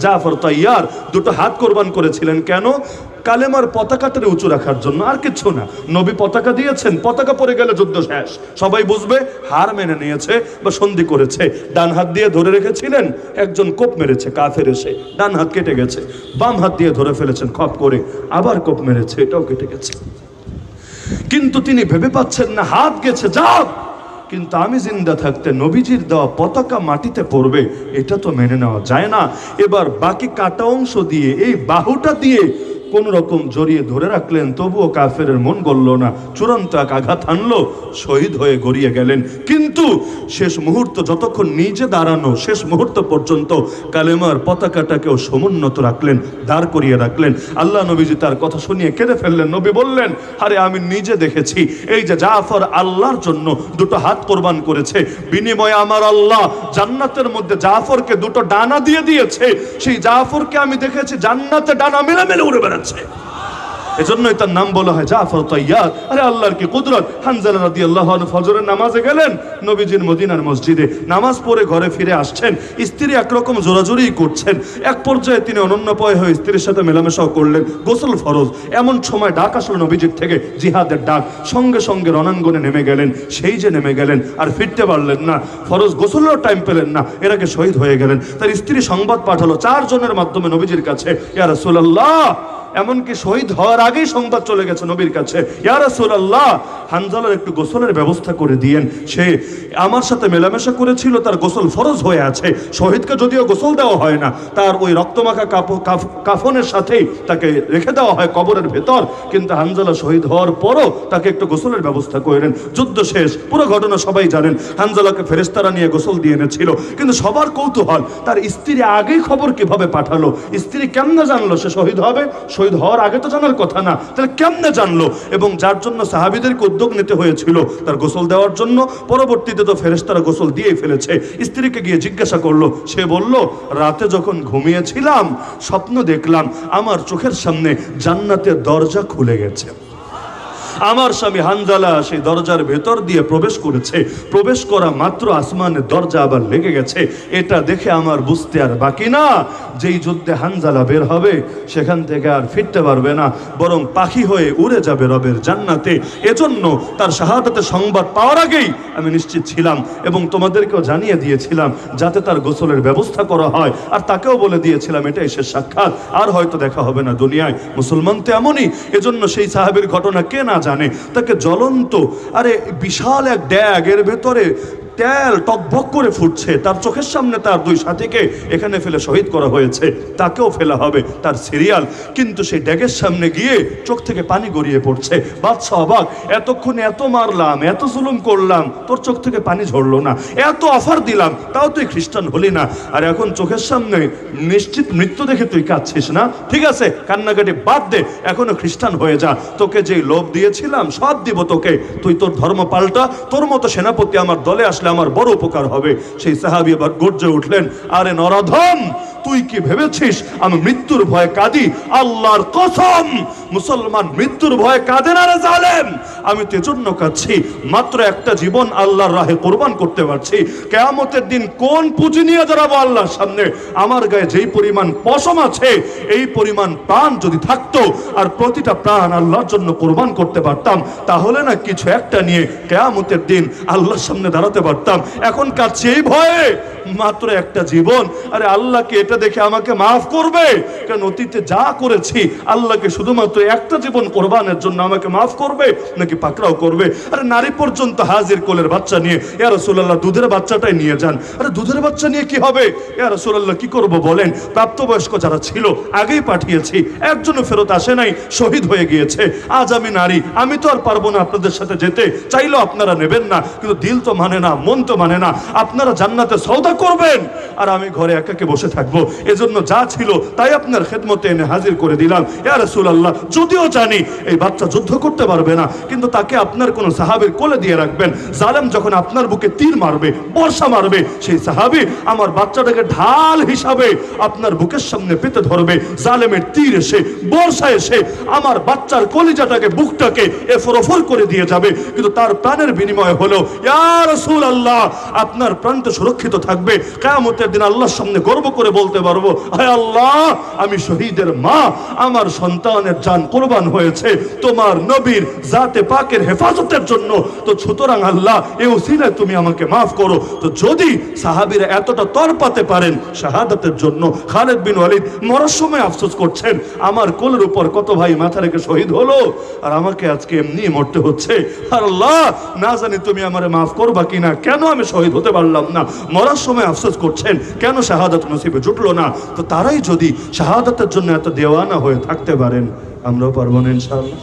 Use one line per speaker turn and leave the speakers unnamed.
জাফর তৈয়ার দুটো হাত কোরবান করেছিলেন কেন? কালেমার পতাকাটারে উঁচু রাখার জন্য। আর কিচ্ছু না। নবী পতাকা দিয়েছেন, পতাকা পরে গেলে যুদ্ধ শেষ। সবাই বুঝবে, হার মেনে নিয়েছে বা সন্ধি করেছে। ডান হাত দিয়ে ধরে রেখেছিলেন, একজন কোপ মেরেছে, কাফের এসে। ডান হাত কেটে গেছে, বাম হাত দিয়ে ধরে ফেলেছেন, খপ করে। আবার কোপ মেরেছে, এটাও কেটে গেছে। কিন্তু তিনি ভেবে পাচ্ছেন না, হাত গেছে, যাও! কিন্তু আমি জিন্দা থাকতে নবীজির দেওয়া পতাকা মাটিতে পড়বে, এটা তো মেনে নেওয়া যায় না। এবার বাকি কাটা অংশ দিয়ে, এই বাহুটা দিয়ে কোন রকম জড়িয়ে ধরে রাখলেন, তবুও কাফের মন গলল না। চূড়ান্ত এক আঘাত আনলো, শহীদ হয়ে গড়িয়ে গেলেন। কিন্তু শেষ মুহূর্ত যতক্ষণ নিজে দাঁড়ানো, শেষ মুহূর্ত পর্যন্ত কালেমার পতাকাটাকেও সমুন্নত রাখলেন, দাঁড় করিয়ে রাখলেন। আল্লাহ নবীজি তার কথা শুনিয়ে কেঁদে ফেললেন। নবী বললেন, আরে আমি নিজে দেখেছি, এই যে জাফর আল্লাহর জন্য দুটো হাত কোরবান করেছে। বিনিময়ে আমার আল্লাহ জান্নাতের মধ্যে জাফরকে দুটো ডানা দিয়ে দিয়েছে। সেই জাফরকে আমি দেখেছি জান্নাতে ডানা মেলে মেলে উড়ে বেড়াচ্ছে। এজন্যই তার নাম বলা হয় জাফর তৈয়ার। আরে আল্লাহর কি কুদরত? হানজালা রাদি আল্লাহ ফজরের নামাজে গেলেন নবীজির মদিনার মসজিদে। নামাজ পড়ে ঘরে ফিরে আসছেন। স্ত্রী একরকম জোরাজোরি করছেন। এক পর্যায়ে তিনি অনন্যপয় হয়ে স্ত্রীর সাথে মেলামেশাও করলেন। গোসল ফরজ। এমন সময় ডাক আসলো নবীজির থেকে জিহাদের ডাক। সঙ্গে সঙ্গে রণাঙ্গনে নেমে গেলেন। সেই যে নেমে গেলেন, আর ফিরতে পারলেন না। ফরজ গোসলেরও টাইম পেলেন না। এর আগে শহীদ হয়ে গেলেন। তার স্ত্রী সংবাদ পাঠালো চারজনের মাধ্যমে নবীজির কাছে, ইয়া রাসূলুল্লাহ! এমনকি শহীদ হওয়ার আগেই সংবাদ চলে গেছে নবীর কাছে। ইয়া হানজালার একটু গোসলের ব্যবস্থা করে দিয়েন। সে আমার সাথে মেলামেশা করেছিল, তার গোসল ফরজ হয়ে আছে। শহীদকে যদিও গোসল দেওয়া হয় না, তার ওই রক্তমাখা কাফনের সাথেই তাকে রেখে দেওয়া হয় কবরের ভেতর। কিন্তু হানজালা শহীদ হওয়ার পরও তাকে একটু গোসলের ব্যবস্থা করেন। যুদ্ধ শেষ, পুরো ঘটনা সবাই জানেন। হানজালাকে ফেরেস্তারা নিয়ে গোসল দিয়ে এনেছিল। কিন্তু সবার কৌতূহল, তার স্ত্রী আগেই খবর কীভাবে পাঠালো? স্ত্রী কেমনে জানলো সে শহীদ হবে? শহীদ হওয়ার আগে তো জানার কথা না। তাহলে কেমনে জানলো? এবং যার জন্য সাহাবিদেরকে উদ্যোগ নিতে হয়েছিল, তার গোসল দেওয়ার জন্য পরবর্তীতে তো ফেরেস্তারা গোসল দিয়েই ফেলেছে। স্ত্রীকে গিয়ে জিজ্ঞাসা করল, সে বলল, রাতে যখন ঘুমিয়েছিলাম, স্বপ্ন দেখলাম, আমার চোখের সামনে জান্নাতের দরজা খুলে গেছে। আমার স্বামী হানজালা সেই দরজার ভেতর দিয়ে প্রবেশ করেছে। প্রবেশ করা মাত্র আসমানের দরজা আবার লেগে গেছে। এটা দেখে আমার বুঝতে আর বাকি না। যেই যুদ্ধে হানজালা বের হবে, সেখান থেকে আর ফিরতে পারবে না। বরং পাখি হয়ে উড়ে যাবে রবের জান্নাতে। এজন্য তার শাহাদাতের সংবাদ পাওয়ার আগেই আমি নিশ্চিত ছিলাম এবং তোমাদেরকেও জানিয়ে দিয়েছিলাম যাতে তার গোসলের ব্যবস্থা করা হয়। আর তাকেও বলে দিয়েছিলাম, এটাই শেষ সাক্ষাৎ। আর হয়তো দেখা হবে না দুনিয়ায়। মুসলমান তো এমনই। এজন্য সেই সাহাবের ঘটনা কে না জানে তাকে জ্বলন্ত আরে বিশাল এক ড্যাগ এর ভেতরে তেল টকবক করে ফুটছে। তার চোখের সামনে তার দুই সাথীকে এখানে ফেলে শহীদ করা হয়েছে। তাকেও ফেলা হবে তার সিরিয়াল। কিন্তু সেই ড্যাগের সামনে গিয়ে চোখ থেকে পানি গড়িয়ে পড়ছে। বাদশা অবাক, এতক্ষণ এত মারলাম, এত জুলুম করলাম, তোর চোখ থেকে পানি ঝরলো না। এত অফার দিলাম, তাও তুই খ্রিস্টান হলি না। আর এখন চোখের সামনে নিশ্চিত মৃত্যু দেখে তুই কাঁদছিস না? ঠিক আছে, কান্নাকাটি বাদ দে, এখনও খ্রিস্টান হয়ে যা। তোকে যেই লোভ দিয়েছিলাম, সব দিব তোকে। তুই তোর ধর্ম পাল্টা, তোর মতো সেনাপতি আমার দলে আসলে আমার বড় উপকার হবে। সেই সাহাবি আবার গর্জে উঠলেন আরে নরাধম তুই কি ভেবেছিস? আমি মৃত্যুর ভয়ে কাঁদি, আল্লাহর কসম। মুসলমান মৃত্যুর ভয়ে কাঁদে না রে জালেম। আমি তো এজন্য কাঁদছি, মাত্র একটা জীবন আল্লাহর রাহে কোরবান করতে পারছি। কেয়ামতের দিন কোন পুঁজি নিয়ে দাঁড়াবো আল্লাহর সামনে? আমার গায়ে যেই পরিমাণ পশম আছে, এই পরিমাণ প্রাণ যদি থাকতো, আর প্রতিটা প্রাণ আল্লাহর জন্য কোরবান করতে পারতাম, তাহলে না কিছু একটা নিয়ে কেয়ামতের দিন আল্লাহর সামনে দাঁড়াতে পারতাম। এখন কাছে এই ভয়ে, মাত্র একটা জীবন। আরে আল্লাহকে এটা দেখে আমাকে মাফ করবে। কারণ অতীতে যা করেছি, আল্লাহকে শুধুমাত্র একটা জীবন কোরবানের জন্য আমাকে মাফ করবে নাকি পাকড়াও করবে? আরে নারী পর্যন্ত হাজির কোলের বাচ্চা নিয়ে, ইয়া রাসূলুল্লাহ, দুধের বাচ্চাটাই নিয়ে যান। আরে দুধের বাচ্চা নিয়ে কি হবে? ইয়া রাসূলুল্লাহ, কি করব বলেন? প্রাপ্তবয়স্ক যারা ছিল, আগেই পাঠিয়েছি। একজনও ফেরত আসে নাই, শহীদ হয়ে গিয়েছে। আজ আমি নারী, আমি তো আর পারব না আপনাদের সাথে যেতে। চাইলেও আপনারা নেবেন না, কিন্তু দিল তো মানে না, মন তো মানে না। আপনারা জান্নাতে সওদা করবেন। আর আমি ঘরে একাকে বসে থাকব। এজন্য যা ছিল তাই আপনার খেদমতে এনে হাজির করে দিলাম। ইয়া রাসূলুল্লাহ, যদিও জানি এই বাচ্চা যুদ্ধ করতে পারবে না, কিন্তু তাকে আপনার কোন সাহাবের কোলে দিয়ে রাখবেন। জালেম যখন আপনার বুকে তীর মারবে, বর্ষা মারবে, সেই সাহাবি আমার বাচ্চাটাকে ঢাল হিসাবে আপনার বুকের সামনে পেতে ধরবে। জালেমের তীর এসে, বর্ষা এসে আমার বাচ্চার কলিজাটাকে, বুকটাকে এফর ওফর করে দিয়ে যাবে। কিন্তু তার প্রাণের বিনিময় হলো, ইয়া রাসূলুল্লাহ, আপনার প্রাণ তো সুরক্ষিত থাকবে। কিয়ামতের দিন আল্লাহর সামনে গর্ব করে বলতে বলতে পারব হায় আল্লাহ, আমি শহীদের মা, আমার সন্তানের জান কোরবান হয়েছে, তোমার নবীর জাতে পাকের হেফাজতের জন্য। তো সুতরাং আল্লাহ, এ উসিলায় তুমি আমাকে মাফ করো। তো যদি সাহাবীরা এতটা তরপাতে পারেন শাহাদাতের জন্য, খালেদ বিন ওয়ালিদ মরার সময় আফসোস করছেন, আমার কোলের উপর কত ভাই মাথা রেখে শহীদ হলো, আর আমাকে আজকে এমনি মরতে হচ্ছে। আর আল্লাহ, না জানি তুমি আমারে মাফ করবা কিনা, কেন আমি শহীদ হতে পারলাম না? মরার সময় আফসোস করছেন, কেন শাহাদাত নসিবে জুটলো না। তো তারাই যদি শাহাদাতের জন্য এত দেওয়ানা হয়ে থাকতে পারেন, আমরাও পারব না ইনশাআল্লাহ।